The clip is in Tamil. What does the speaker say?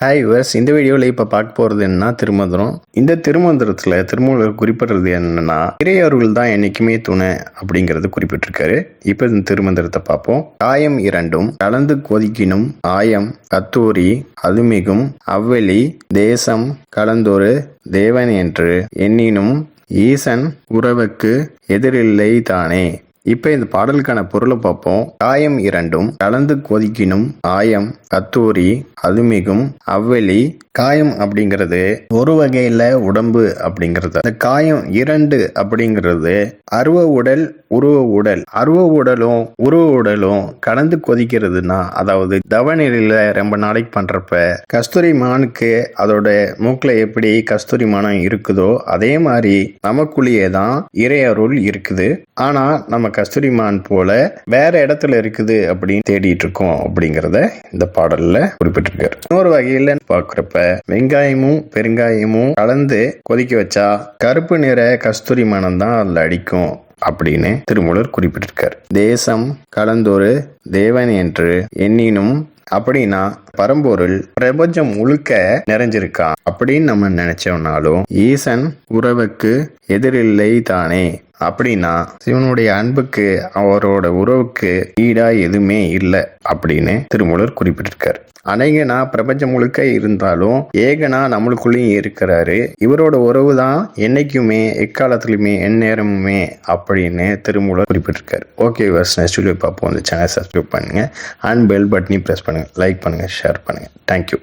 ஹாய் வர்ஸ் இந்த வீடியோவில் இப்போ பார்க்க போகிறது என்ன திருமந்திரம். இந்த திருமந்திரத்தில் திருமூலர் குறிப்பிடுறது என்னன்னா இறையவர்கள் தான் என்றைக்குமே துணை அப்படிங்கிறது குறிப்பிட்டிருக்காரு. இப்போ இந்த திருமந்திரத்தை பார்ப்போம். காயம் இரண்டும் கலந்து கொதிக்கினும் ஆயம் கத்தூரி அதுமிகும் அவ்வெளி தேசம் கலந்தொரு தேவன் என்று எண்ணினும் ஈசன் உறவுக்கு எதிரில்லை தானே. இப்போ இந்த பாடலுக்கான பொருளை பார்ப்போம். காயம் இரண்டும் கலந்து கொதிக்கினும் ஆயம் கத்தூரி அதுமிகும் அவ்வெளி காயம் அப்படிங்கிறது ஒரு வகையில் உடம்பு அப்படிங்கிறது. அந்த காயம் இரண்டு அப்படிங்கிறது அருவ உடல் உருவ உடல். அருவ உடலும் உருவ உடலும் கலந்து கொதிக்கிறதுனா அதாவது தவநிலையில் ரொம்ப நாளைக்கு பண்ணுறப்ப கஸ்தூரி மானுக்கு அதோட மூக்கில் எப்படி கஸ்தூரி மானம் இருக்குதோ அதே மாதிரி நமக்குள்ளேயே தான் இறையருள் இருக்குது. ஆனால் நம்ம கஸ்தூரி மான் போல வேற இடத்துல இருக்குது அப்படின்னு தேடிட்டு இருக்கோம் அப்படிங்கிறத இந்த பாடல்ல குறிப்பிட்டிருக்காரு. இன்னொரு வகையில் பார்க்குறப்ப வெங்காயமும் பெருங்காயமும் கலந்து கொதிக்க வச்சா கருப்பு நிற கஸ்தூரி மனம் தான் அதில் அடிக்கும் அப்படின்னு திருமூலர் குறிப்பிட்டிருக்கார். தேசம் கலந்தொரு தேவன் என்று எண்ணினும் அப்படின்னா பரம்பொருள் பிரபஞ்சம் முழுக்க நிறைஞ்சிருக்கான் அப்படின்னு நம்ம நினைச்சோம்னாலும் ஈசன் உறவுக்கு எதிரில்லை தானே அப்படின்னா சிவனுடைய அன்புக்கு அவரோட உறவுக்கு ஈடா எதுவுமே இல்லை அப்படின்னு திருமூலர் குறிப்பிட்டிருக்கார். அநேகனா பிரபஞ்சம் முழுக்க இருந்தாலும் ஏகனா நம்மளுக்குள்ளேயும் இருக்கிறாரு. இவரோட உறவு தான் என்னைக்குமே எக்காலத்துலையுமே எந்நேரமுமே அப்படின்னு திருமூலர் குறிப்பிட்டிருக்காரு. ஓகே வர்ஸ் நெக்ஸ்ட் வீடியோ பார்ப்போம். இந்த சேனல் சப்ஸ்கிரைப் பண்ணுங்க. அண்ட் பெல் பட்டனையும் ப்ரெஸ் பண்ணுங்க. லைக் பண்ணுங்க ஷேர் பண்ணுங்க. Thank you